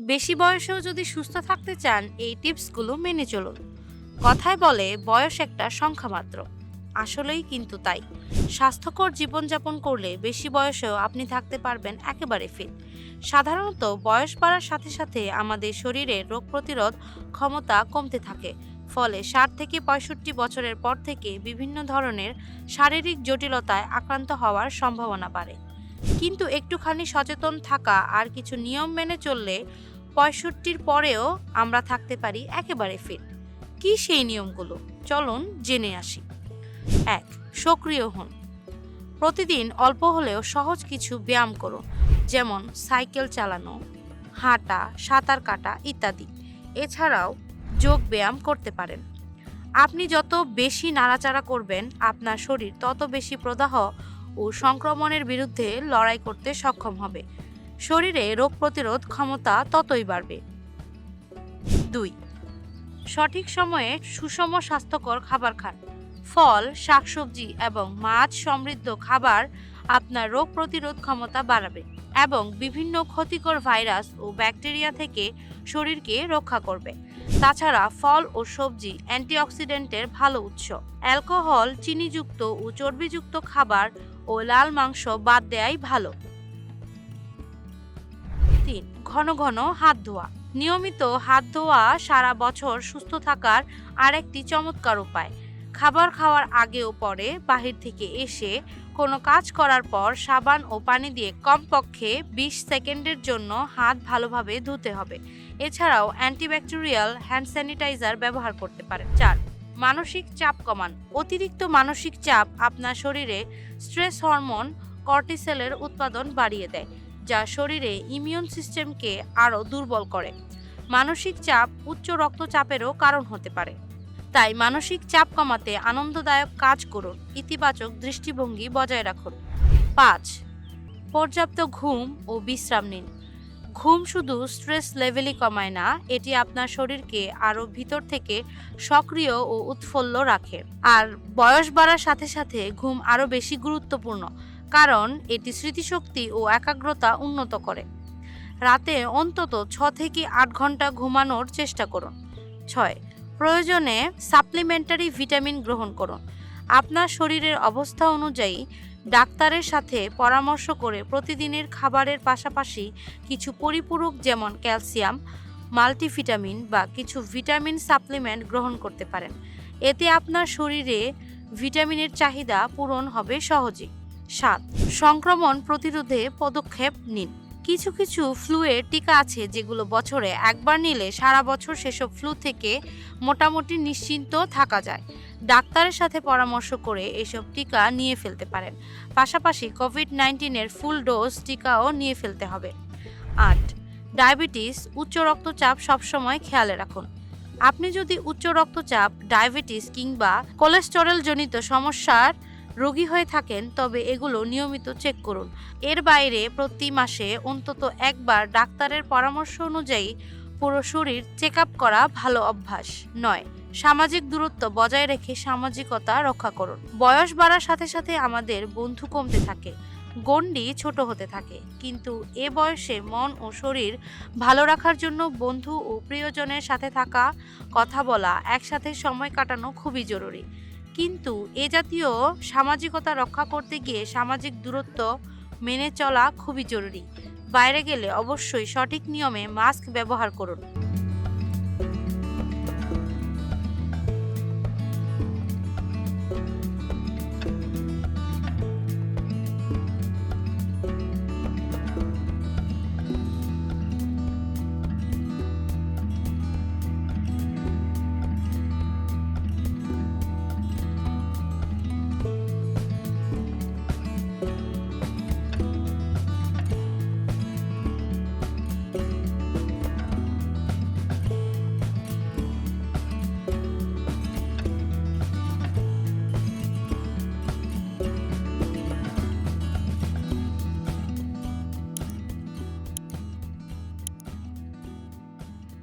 বেশি বয়সেও যদি সুস্থ থাকতে চান, এই টিপসগুলো মেনে চলুন। কথায় বলে, বয়স একটা সংখ্যা মাত্র। আসলেই কিন্তু তাই। স্বাস্থ্যকর জীবনযাপন করলে বেশি বয়সেও আপনি থাকতে পারবেন একেবারে ফিট সাধারণত বয়স বাড়ার সাথে সাথে আমাদের শরীরে রোগ প্রতিরোধ ক্ষমতা কমতে থাকে। ফলে ষাট থেকে পঁয়ষট্টি বছরের পর থেকে বিভিন্ন ধরনের শারীরিক জটিলতায় আক্রান্ত হওয়ার সম্ভাবনা বাড়ে। কিন্তু একটুখানি সচেতন থাকা আর কিছু নিয়ম মেনে চললে পঁয়ষট্টির পরেও আমরা থাকতে পারি একেবারে ফিট কি সেই নিয়মগুলো? চলুন জেনে আসি। এক, সক্রিয় হন। প্রতিদিন অল্প হলেও সহজ কিছু ব্যায়াম করুন, যেমন সাইকেল চালানো, হাঁটা, সাঁতার কাটা ইত্যাদি। এছাড়াও যোগ ব্যায়াম করতে পারেন। আপনি যত বেশি নাড়াচাড়া করবেন, আপনার শরীর তত বেশি প্রদাহ ও সংক্রমণের বিরুদ্ধে লড়াই করতে সক্ষম হবে। শরীরে রোগ প্রতিরোধ ক্ষমতা ততই বাড়বে। দুই, সঠিক সময়ে সুষম স্বাস্থ্যকর খাবার খান। ফল, শাকসবজি এবং মাছ সমৃদ্ধ খাবার আপনার রোগ প্রতিরোধ ক্ষমতা বাড়াবে এবং বিভিন্ন ক্ষতিকর ভাইরাস ও ব্যাকটেরিয়া থেকে শরীরকে রক্ষা করবে। তাছাড়া ফল ও সবজি অ্যান্টিঅক্সিডেন্টের ভালো উৎস। অ্যালকোহল, চিনিযুক্ত ও চর্বিযুক্ত খাবার ও লাল মাংস বাদ দেয়াই ভালো। তিন, ঘন ঘন হাত ধোয়া। নিয়মিত হাত ধোয়া সারা বছর সুস্থ থাকার আরেকটি চমৎকার উপায়। খাবার খাওয়ার আগে ও পরে বাহির থেকে এসে কোনো কাজ করার পর সাবান ও পানি দিয়ে কমপক্ষে বিশ সেকেন্ডের জন্য হাত ভালোভাবে ধুতে হবে। এছাড়াও অ্যান্টিব্যাকটেরিয়াল হ্যান্ড স্যানিটাইজার ব্যবহার করতে পারেন। চার মানসিক চাপ কমান। অতিরিক্ত মানসিক চাপ আপনার শরীরে স্ট্রেস হরমোন, কর্টিসেলের উৎপাদন বাড়িয়ে দেয়, যা শরীরে ইমিউন সিস্টেমকে আরও দুর্বল করে। মানসিক চাপ উচ্চ রক্তচাপেরও কারণ হতে পারে। তাই মানসিক চাপ কমাতে আনন্দদায়ক কাজ করুন। ইতিবাচক দৃষ্টিভঙ্গি বজায় রাখুন। পাঁচ, পর্যাপ্ত ঘুম ও বিশ্রাম নিন। ঘুম শুধু স্ট্রেস লেভেলই কমায় না, এটি আপনার শরীরকে আরও ভিতর থেকে সক্রিয় ও উৎফুল্ল রাখে। আর বয়স বাড়ার সাথে সাথে ঘুম আরও বেশি গুরুত্বপূর্ণ, কারণ এটি স্মৃতিশক্তি ও একাগ্রতা উন্নত করে। রাতে অন্তত ছ থেকে আট ঘণ্টা ঘুমানোর চেষ্টা করুন। ছয়, প্রয়োজনে সাপ্লিমেন্টারি ভিটামিন গ্রহণ করুন। আপনার শরীরের অবস্থা অনুযায়ী ডাক্তারের সাথে পরামর্শ করে প্রতিদিনের খাবারের পাশাপাশি কিছু পরিপূরক যেমন ক্যালসিয়াম, মাল্টিভিটামিন বা কিছু ভিটামিন সাপ্লিমেন্ট গ্রহণ করতে পারেন। এতে আপনার শরীরে ভিটামিনের চাহিদা পূরণ হবে সহজেই। সাত, সংক্রমণ প্রতিরোধে পদক্ষেপ নিন। কিছু কিছু ফ্লুয়ের টিকা আছে যেগুলো বছরে একবার নিলে সারা বছর সেসব ফ্লু থেকে মোটামুটি নিশ্চিন্ত থাকা যায়। ডাক্তারের সাথে পরামর্শ করে এসব টিকা নিয়ে ফেলতে পারেন। পাশাপাশি কোভিড নাইন্টিনের ফুল ডোজ টিকাও নিয়ে ফেলতে হবে। আট ডায়াবেটিস উচ্চ রক্তচাপ সবসময় খেয়ালে রাখুন। আপনি যদি উচ্চ রক্তচাপ ডায়াবেটিস কিংবা কোলেস্টেরল জনিত সমস্যার রোগী হয়ে থাকেন, তবে এগুলো নিয়মিত চেক করুন। এর বাইরে প্রতি মাসে অন্তত একবার ডাক্তারের পরামর্শ অনুযায়ী পুরো শরীর চেক করা ভালো অভ্যাস। নয় সামাজিক দূরত্ব বজায় রেখে সামাজিকতা রক্ষা করুন। বয়স বাড়ার সাথে সাথে আমাদের বন্ধু কমতে থাকে, গণ্ডি ছোট হতে থাকে। কিন্তু এ বয়সে মন ও শরীর ভালো রাখার জন্য বন্ধু ও প্রিয়জনের সাথে থাকা, কথা বলা, একসাথে সময় কাটানো খুবই জরুরি। কিন্তু এ জাতীয় সামাজিকতা রক্ষা করতে গিয়ে সামাজিক দূরত্ব মেনে চলা খুবই জরুরি। বাইরে গেলে অবশ্যই সঠিক নিয়মে মাস্ক ব্যবহার করুন।